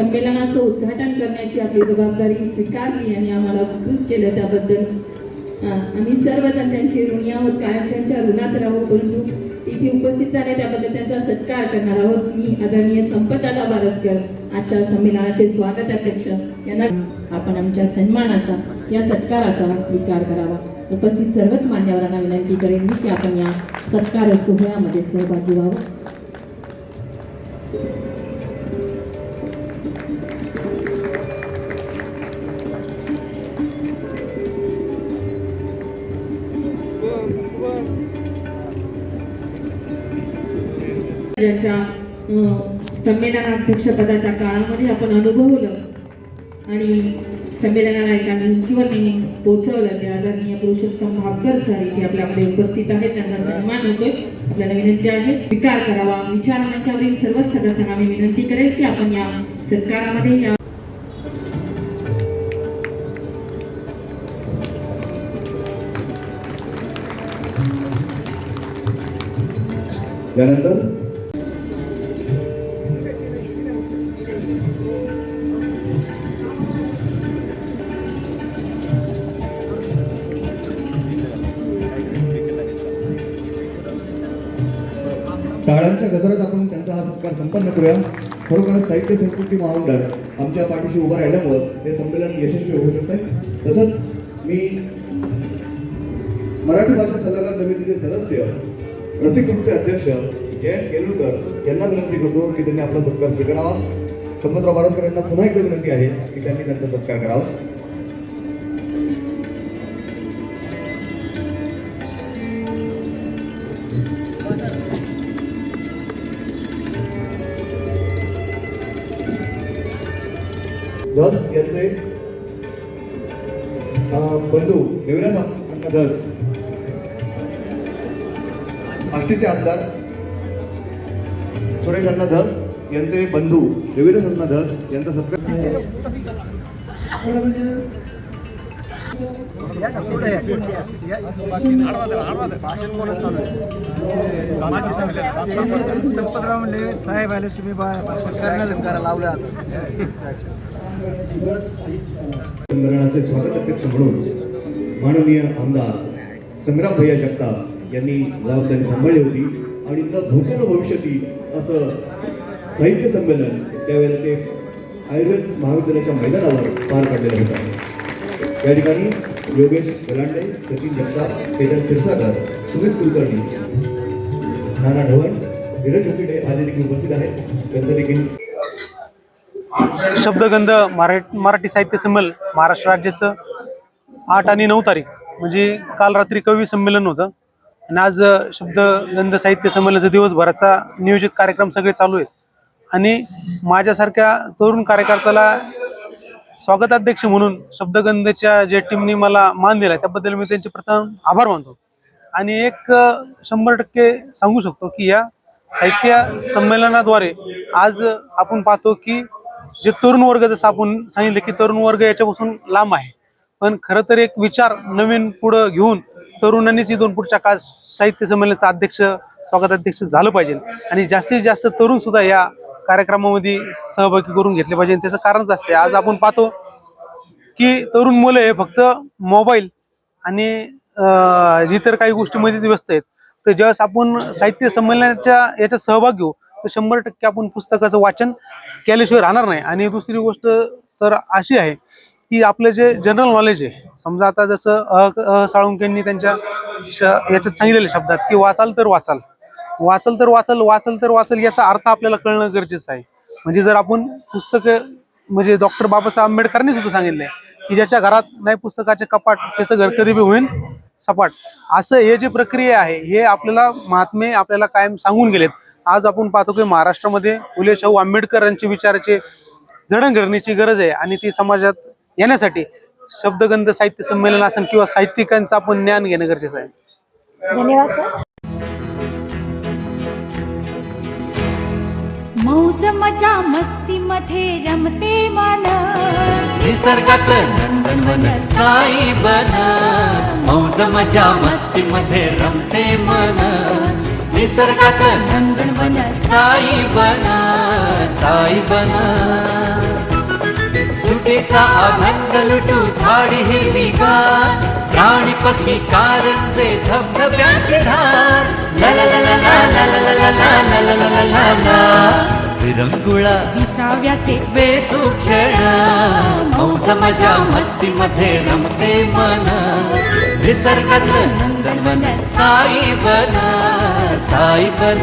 संमेलनाचं उद्घाटन करण्याची आपली जबाबदारी स्वीकारली आणि आम्हाला उपकृत केलं त्याबद्दल. आम्ही सर्वजण त्यांची ऋणी आहोत कायम त्यांच्या ऋणात राहू परंतु इथे उपस्थित झाले त्याबद्दल त्यांचा सत्कार करणार आहोत. मी आदरणीय संपतदादा बारसकर आजच्या संमेलनाचे स्वागत अध्यक्ष. यांना आपण आमच्या सन्मानाचा या सत्काराचा स्वीकार करावा. उपस्थित सर्वच मान्यवरांना विनंती करेन मी की आपण या सत्कार सोहळ्यामध्ये सहभागी व्हावं. ज्यांच्या संमेलनाध्यक्षपदाच्या काळामध्ये आपण अनुभवलं आणि संमेलनाला एका उंचीवरती पोहोचवलं. ते आदरणीय पुरुषोत्तम भापकर सर इथे आपल्यामध्ये उपस्थित आहेत. त्यांचा सन्मान होतोय. आपल्याला विनंती आहे विकार करावा. विचार मंचावरील सर्वच सदस्यांना मी विनंती करेल की आपण या सत्कारामध्ये या त्यानंतर टाळ्यांच्या गजरात आपण त्यांचा हा सत्कार संपन्न करूया. खरोखरच साहित्य संस्कृती महामंडळ आमच्या पाठीशी उभं राहिल्यामुळं हे संमेलन यशस्वी होऊ शकते तसंच मी मराठी भाषा सल्लागार समितीचे सदस्य रसिक ग्रुपचे अध्यक्ष जयंत केलुरकर यांना विनंती करतो की त्यांनी आपला सत्कार स्वीकारावा. संपतराव बारसकर यांना पुन्हा एकदा विनंती आहे की त्यांनी त्यांचा सत्कार करावा. धस यांचे बंधू देवराज धस. आष्टीचे आमदार सुरेश अण्णा धस यांचे बंधू देवीराज अण्णा धस यांचा सत्कार. संपतराव म्हणले साहेब आले तुम्ही सरकारला लावले आता. संमेलनाचे स्वागत अध्यक्ष म्हणून माननीय आमदार संग्राम भैया जगताप यांनी जबाबदारी सांभाळली होती आणि न भूतो न भविष्यती असं साहित्य संमेलन त्यावेळेला ते आयुर्वेद महाविद्यालयाच्या मैदानावर पार पाडलेलं होतं. या ठिकाणी योगेश गलांडे सचिन जगताप केदार क्षीरसागर सुमित कुलकर्णी नाना ढवण धीरज उकिडे आदी देखील उपस्थित आहेत. त्यांचं देखील शब्दगंध मरा मराठी साहित्य संमेलन महाराष्ट्र राज्याचं आठ आणि नऊ तारीख म्हणजे काल रात्री कवी संमेलन होतं. आणि आज शब्दगंध साहित्य संमेलनाचा दिवसभराचा नियोजित कार्यक्रम सगळे चालू आहेत. आणि माझ्यासारख्या तरुण कार्यकर्त्याला स्वागताध्यक्ष म्हणून शब्दगंधच्या ज्या टीमनी मला मान दिला त्याबद्दल मी त्यांचे प्रथम आभार मानतो. आणि एक शंभर टक्के सांगू शकतो की या साहित्य संमेलनाद्वारे आज आपण पाहतो की जे तरुण वर्ग जसं आपण सांगितलं की तरुण वर्ग याच्यापासून लांब आहे. पण खरं तर एक विचार नवीन पुढं घेऊन तरुणांनीच इथून पुढच्या काळ साहित्य संमेलनाचा अध्यक्ष स्वागताध्यक्ष झालं पाहिजे. आणि जास्तीत जास्त तरुण सुद्धा या कार्यक्रमामध्ये सहभागी करून घेतले पाहिजे. त्याचं कारणच असते आज आपण पाहतो की तरुण मुलं हे फक्त मोबाईल आणि इतर काही गोष्टीमध्ये व्यस्त आहेत. तर ज्यावेळेस आपण साहित्य संमेलनाच्या याच्यात सहभाग घेऊ तर शंभर टक्के आपण पुस्तकाचं वाचन केल्याशिवाय राहणार नाही. आणि दुसरी गोष्ट तर अशी आहे की आपलं जे जनरल नॉलेज आहे समजा आता जसं अ साळुंकेंनी त्यांच्या श- याच्यात सांगितलेले शब्दात की वाचाल तर वाचाल. वाचल तर वाचल वाचल तर वाचल याचा अर्थ आपल्याला कळणं गरजेचं आहे. म्हणजे जर आपण पुस्तकं म्हणजे डॉक्टर बाबासाहेब आंबेडकरांनी सुद्धा सांगितलंय की ज्याच्या घरात नाही पुस्तकाचे कपाट त्याचं घर कधी बी होईल सपाट. असं हे जे प्रक्रिया आहे हे आपल्याला महात्मे आपल्याला कायम सांगून गेलेत. आज आपण पाहतो की महाराष्ट्रामध्ये फुले शाहू आंबेडकर यांचे विचाराचे जडणघडणीची गरज आहे आणि ती समाजात येण्यासाठी शब्दगंध साहित्य संमेलन असेल किंवा साहित्यिकांचं आपण ज्ञान घेणं गरजेचं आहे. धन्यवाद सर. मौज मजा मस्ती मध्ये रमते मन. निसर्गात नंदनवन साई बन मौज मजा मस्ती मध्ये रमते मन. निसर्गात नंदनवन साई बन साई बन विविधतेचा आनंद लुटू झाडी हिरवीगार प्राणी पक्षी कारंजे धबधब्याची धार ला ला ला ला ला ला ला ला ला ला ला ला ला ला विरंगुळा विसाव्याचे वेचू क्षण मौज मजा मस्ती मध्ये रमते मन निसर्गातलं नंदनवन साई बन साई बन